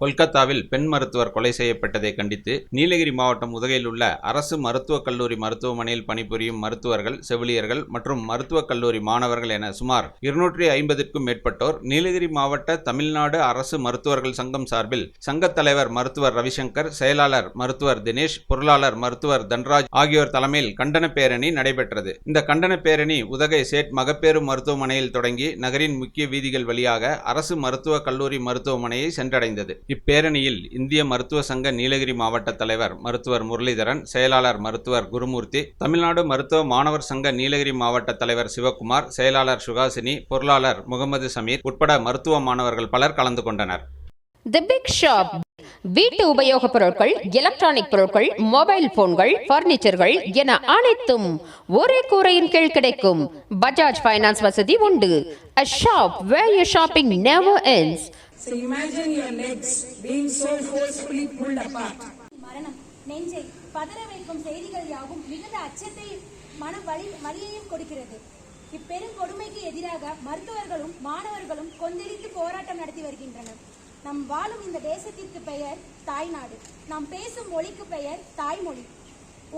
கொல்கத்தாவில் பெண் மருத்துவர் கொலை செய்யப்பட்டதை கண்டித்து நீலகிரி மாவட்டம் உதகையில் உள்ள அரசு மருத்துவக் கல்லூரி மருத்துவமனையில் பணிபுரியும் மருத்துவர்கள் செவிலியர்கள் மற்றும் மருத்துவக் கல்லூரி மாணவர்கள் என சுமார் இருநூற்றி ஐம்பதிற்கும் மேற்பட்டோர் நீலகிரி மாவட்ட தமிழ்நாடு அரசு மருத்துவர்கள் சங்கம் சார்பில் சங்கத் தலைவர் மருத்துவர் ரவிசங்கர் செயலாளர் மருத்துவர் தினேஷ் பொருளாளர் மருத்துவர் தன்ராஜ் ஆகியோர் தலைமையில் கண்டன பேரணி நடைபெற்றது. இந்த கண்டன பேரணி உதகை சேட் மகப்பேறு மருத்துவமனையில் தொடங்கி நகரின் முக்கிய வீதிகள் வழியாக அரசு மருத்துவக் கல்லூரி மருத்துவமனையை சென்றடைந்தது. இப்பேரணியில் இந்திய மருத்துவ சங்க நீலகிரி மாவட்ட தலைவர் மருத்துவர் முரளிதரன் செயலாளர் மருத்துவர் குருமூர்த்தி தமிழ்நாடு மருத்துவ மாணவர் சங்க நீலகிரி மாவட்ட தலைவர் சிவக்குமார் செயலாளர் சுகாசினி பொருளாளர் முகமது சமீர் உட்பட மருத்துவ மாணவர்கள் பலர் கலந்து கொண்டனர். தி பிக் ஷாப் வீட்டு உபயோகப் பொருட்கள் எலக்ட்ரானிக் பொருட்கள் மொபைல் போன்கள் பர்னிச்சர்கள் என அனைத்தும் ஒரே கூரையின் கீழ் கிடைக்கும். பஜாஜ் ஃபைனான்ஸ் வசதி உண்டு. A shop where your shopping never ends. So imagine your legs being so forcefully pulled apart. மரணம். நெஞ்சை பதற வைக்கும் செய்திகள் யாவும் மிகுந்த அச்சத்தை மன வலி வலியையும் கொடுக்கிறது. இப்பெருங்கொடுமைக்கு எதிராக மருத்துவர்களும் மாணவர்களும் கொந்தளித்து போராட்டம் நடத்தி வருகின்றனர். நம் வாழும் இந்த தேசத்திற்கு பெயர் தாய்நாடு. நாம் பேசும் மொழிக்கு பெயர் தாய்மொழி.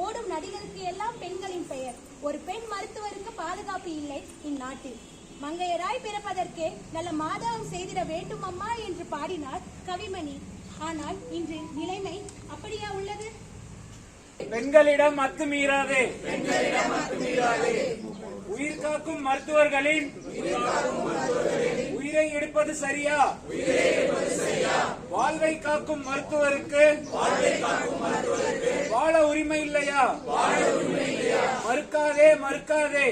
ஓடும் நடிகருக்கு எல்லாம் பெண்களின் பெயர். ஒரு பெண் மருத்துவருக்கு பாதுகாப்பு இல்லை இந்நாட்டில். மங்கையராய் பிறப்பதற்கே நல்ல மாதவம் செய்திட வேண்டும் அம்மா என்று பாடினார் கவிமணி. ஆனால் இன்று நிலைமை அப்படியா உள்ளது? பெண்களிடம் அத்துமீறாதே உயிர் காக்கும் மருத்துவர்களின் உயிரை எடுப்பது சரியா? வாழ்வை காக்கும் மருத்துவருக்கு வாழ உரிமை இல்லையா? மறுக்காதே மறுக்காதே.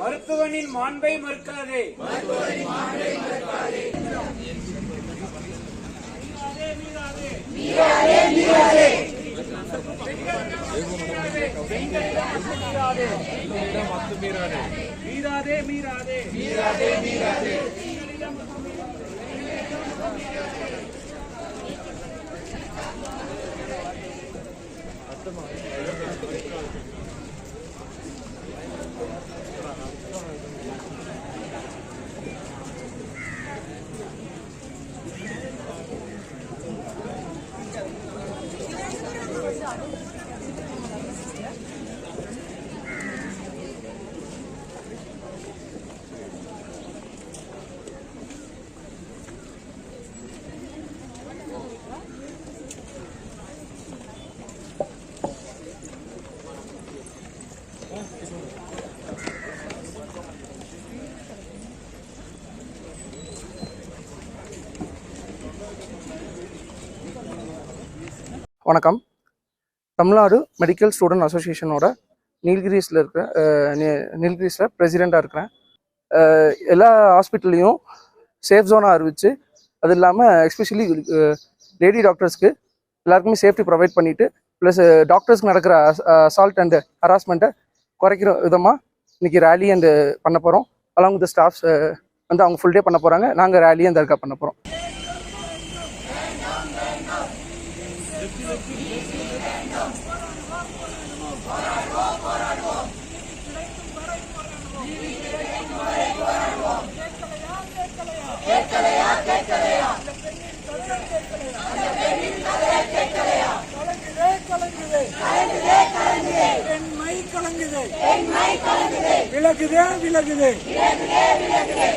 மருத்துவனின் மாண்பை மறுக்காதே. மீறாதே மீறாதே. வணக்கம். தமிழ்நாடு மெடிக்கல் ஸ்டூடெண்ட் அசோசியேஷனோட நீல்கிரிஸில் இருக்கிற நீல்கிரிஸில் பிரசிடெண்ட்டாக இருக்கிறேன். எல்லா ஹாஸ்பிட்டல்லையும் சேஃப் ஜோனாக அறிவித்து அது இல்லாமல் எஸ்பெஷலி லேடி டாக்டர்ஸ்க்கு எல்லாருக்குமே சேஃப்டி ப்ரொவைட் பண்ணிவிட்டு ப்ளஸ் டாக்டர்ஸ்க்கு நடக்கிற அசால்ட் அண்ட் ஹராஸ்மெண்ட்டை குறைக்கிற விதமாக இன்னைக்கு ரேலி அண்டு பண்ண போகிறோம் அலாங் வித் ஸ்டாஃப்ஸ் வந்து அவங்க ஃபுல் டே பண்ண போகிறாங்க நாங்கள் ரேலி அந்த இருக்கா பண்ண போகிறோம் பெண்மை கலங்குது விலகுதே விலகுது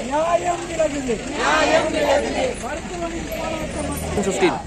நியாயம் விலகுது மருத்துவமனை போராட்டம் மற்றும்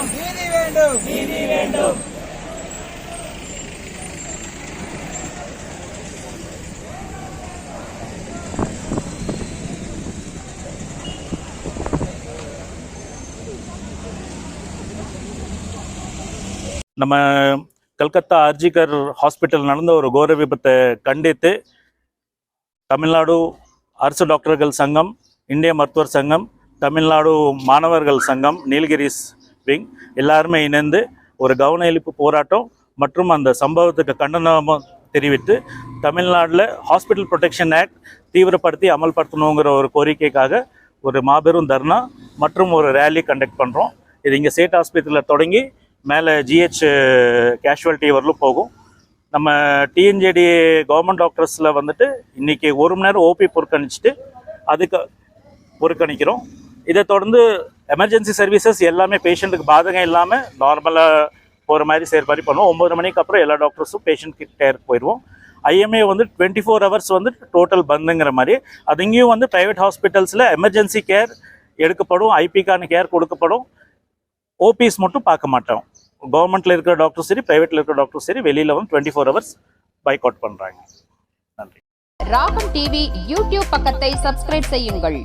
வேண்டும். நீதி வேண்டும். நம்ம கல்கத்தா ஆர்ஜிகர் ஹாஸ்பிட்டல் நடந்த ஒரு கோர விபத்தை கண்டித்து தமிழ்நாடு அரசு டாக்டர்கள் சங்கம் இந்திய மருத்துவர் சங்கம் தமிழ்நாடு மாணவர்கள் சங்கம் நீலகிரிஸ் விங் எல்லாருமே இணைந்து ஒரு கவன எழுப்பு போராட்டம் மற்றும் அந்த சம்பவத்துக்கு கண்டனம் தெரிவித்து தமிழ்நாட்டில் ஹாஸ்பிட்டல் ப்ரொடெக்ஷன் ஆக்ட் தீவிரப்படுத்தி அமல்படுத்தணுங்கிற ஒரு கோரிக்கைக்காக ஒரு மாபெரும் தர்ணா மற்றும் ஒரு ரேலி கண்டக்ட் பண்ணுறோம் இது இங்கே ஸ்டேட் ஹாஸ்பிட்டலில் தொடங்கி மேலே ஜிஹெச் கேஷுவாலிட்டி வரலும் போகும். நம்ம டிஎன்ஜேடி கவர்மெண்ட் டாக்டர்ஸில் வந்துட்டு இன்றைக்கி ஒரு மணி நேரம் ஓபி புறக்கணிச்சிட்டு அதுக்கு புறக்கணிக்கிறோம். இதை தொடர்ந்து எமர்ஜென்சி சர்வீசஸ் எல்லாமே பேஷண்ட்டுக்கு பாதகம் இல்லாமல் நார்மலாக போகிற மாதிரி செயற்பாடு பண்ணுவோம். ஒம்பது மணிக்கு அப்புறம் எல்லா டாக்டர்ஸும் பேஷண்ட் கிட்ட போயிடுவோம். ஐஎம்ஏ வந்து டுவெண்ட்டி ஃபோர் ஹவர்ஸ் வந்து டோட்டல் பந்துங்கிற மாதிரி. அது இங்கேயும் வந்து ப்ரைவேட் ஹாஸ்பிட்டல்ஸில் எமர்ஜென்சி கேர் எடுக்கப்படும் ஐபிக்கான கேர் கொடுக்கப்படும். ஓபிஸ் மட்டும் பார்க்க மாட்டோம். கவர்மெண்ட்டில் இருக்கிற டாக்டரும் சரி ப்ரைவேட்டில் இருக்கிற டாக்டரும் சரி வெளியில் வந்து twenty four hours bike out பண்ணுறாங்க நன்றி. ராகம் டிவி யூடியூப் பக்கத்தை சப்ஸ்கிரைப் செய்யுங்கள்.